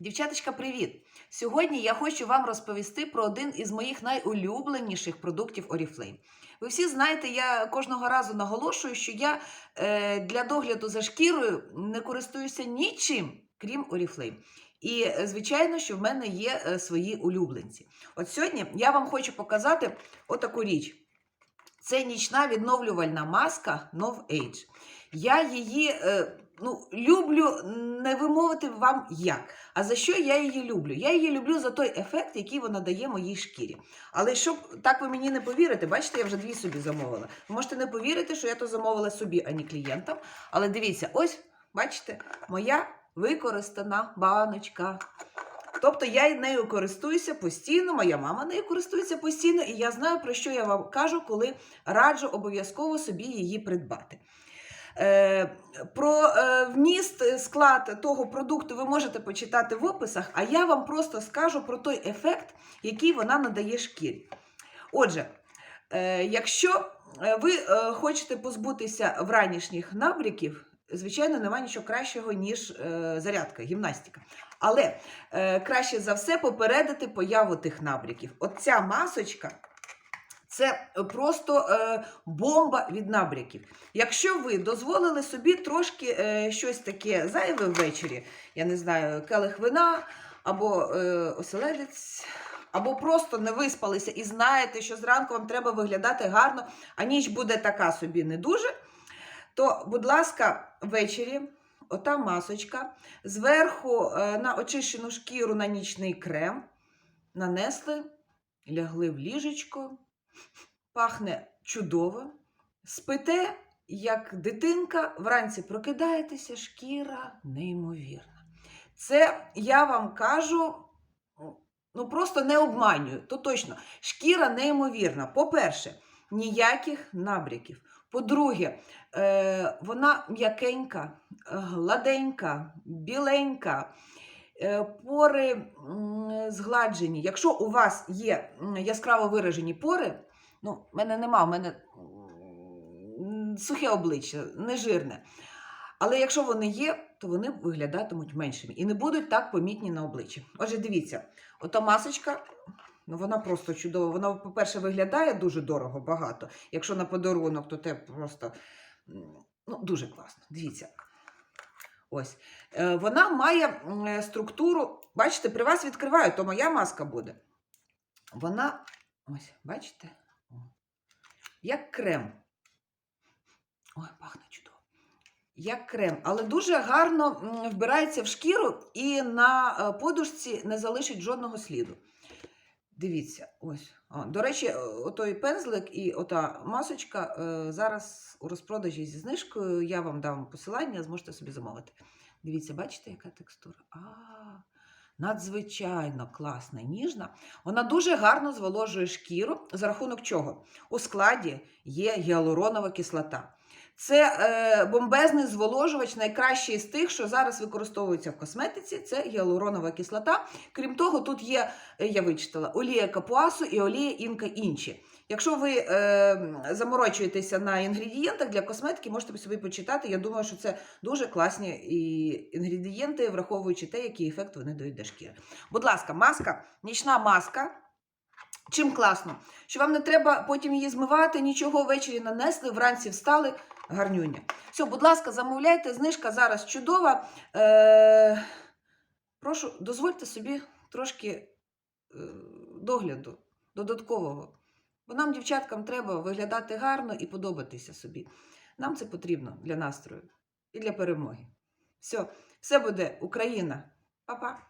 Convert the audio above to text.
Дівчаточка, привіт! Сьогодні я хочу вам розповісти про один із моїх найулюбленіших продуктів Oriflame. Ви всі знаєте, я кожного разу наголошую, що я е, для догляду за шкірою не користуюся нічим, крім Oriflame. І, е, звичайно, що в мене є е, свої улюбленці. От сьогодні я вам хочу показати отаку річ. Це нічна відновлювальна маска Nov Age. Я її ну, люблю не вимовити вам як. А за що я її люблю? Я її люблю за той ефект, який вона дає моїй шкірі. Але щоб так ви мені не повірите, бачите, я вже дві собі замовила. Ви можете не повірити, що я то замовила собі, а не клієнтам. Але дивіться, ось, бачите, моя використана баночка. Тобто я нею користуюся постійно, моя мама нею користується постійно, і я знаю, про що я вам кажу, коли раджу обов'язково собі її придбати. Е, Про е, вміст, е, склад того продукту ви можете почитати в описах, а я вам просто скажу про той ефект, який вона надає шкірі. Отже, якщо ви хочете позбутися вранішніх набряків, звичайно, немає нічого кращого, ніж зарядка, гімнастика. Але краще за все попередити появу тих набряків. От ця масочка. Це просто е, бомба від набряків. Якщо ви дозволили собі трошки е, щось таке зайве ввечері, я не знаю, келих вина або е, оселедець, або просто не виспалися і знаєте, що зранку вам треба виглядати гарно, а ніч буде така собі не дуже, то, будь ласка, ввечері. Ота масочка, зверху на очищену шкіру на нічний крем нанесли, лягли в ліжечко, пахне чудово. Спите, як дитинка, вранці прокидаєтеся, шкіра неймовірна. Це я вам кажу, ну просто не обманюю, то точно, шкіра неймовірна. По-перше, ніяких набряків. По-друге, е, вона м'якенька, гладенька, біленька, пори згладжені. Якщо у вас є яскраво виражені пори, ну, в мене нема, в мене сухе обличчя, не жирне. Але якщо вони є, то вони виглядатимуть меншими і не будуть так помітні на обличчі. Отже, дивіться, ота масочка, ну вона просто чудова. Вона, по-перше, виглядає дуже дорого, багато. Якщо на подарунок, то те просто ну, дуже класно. Дивіться. Ось. Е, Вона має е, структуру, бачите, при вас відкриваю, то моя маска буде. Вона, ось, бачите? Як крем. Ой, пахне чудово. Як крем, але дуже гарно вбирається в шкіру і на е, подушці не залишить жодного сліду. Дивіться, ось. О, до речі, е, отой пензлик і ота масочка е, зараз у розпродажі зі знижкою. Я вам дам посилання, зможете собі замовити. Дивіться, бачите, яка текстура? А, надзвичайно класна, ніжна. Вона дуже гарно зволожує шкіру. За рахунок чого? У складі є гіалуронова кислота. Це е, бомбезний зволожувач, найкращий з тих, що зараз використовується в косметиці. Це гіалуронова кислота. Крім того, тут є, е, я вичитала, олія капуасу і олія інка інші. Якщо ви е, заморочуєтеся на інгредієнтах для косметики, можете собі почитати. Я думаю, що це дуже класні і інгредієнти, враховуючи те, який ефект вони дають для шкіри. Будь ласка, маска, нічна маска. Чим класно, що вам не треба потім її змивати, нічого ввечері нанесли, вранці встали, гарнюня. Все, будь ласка, замовляйте, знижка зараз чудова. Е, прошу, дозвольте собі трошки е, догляду додаткового. Бо нам, дівчаткам, треба виглядати гарно і подобатися собі. Нам це потрібно для настрою і для перемоги. Все, все буде Україна. Па-па!